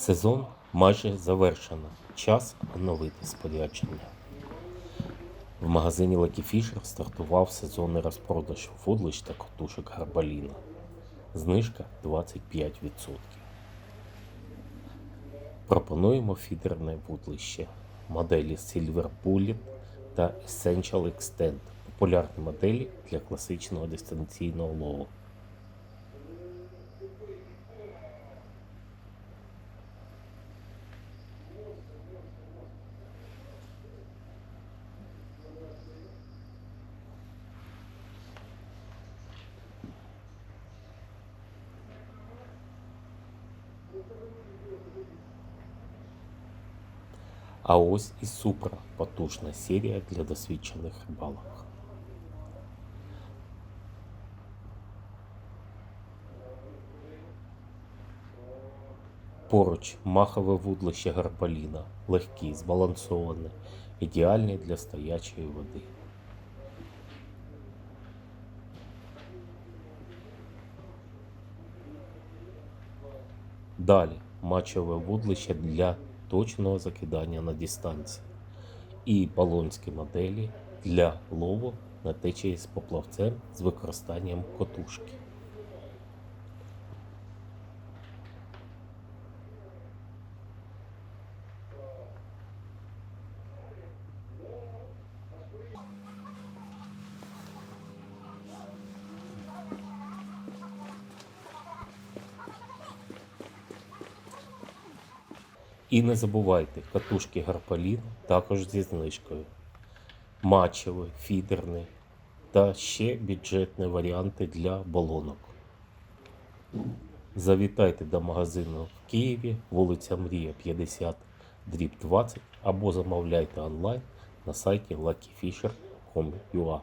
Сезон майже завершено. Час оновити спорядження. В магазині Lucky Fisher стартував сезонний розпродаж вудлищ та котушок Гарбаліна. Знижка 25%. Пропонуємо фідерне вудлище моделі Silver Bullet та Essential Extend популярні моделі для класичного дистанційного лову. А ось і Супра потужна серія для досвідчених рибалок. Поруч махове вудлище Гарбаліна, легкі, збалансоване, ідеальні для стоячої води. Далі мачове вудлище для точного закидання на дистанції. І балонські моделі для лову на течії з поплавцем з використанням котушки. І не забувайте, катушки Гарпалін також зі знижкою. Матчеві, фідерні та ще бюджетні варіанти для балонок. Завітайте до магазину в Києві, вулиця Мрія 50, дріб 20 або замовляйте онлайн на сайті luckyfisher.com.ua.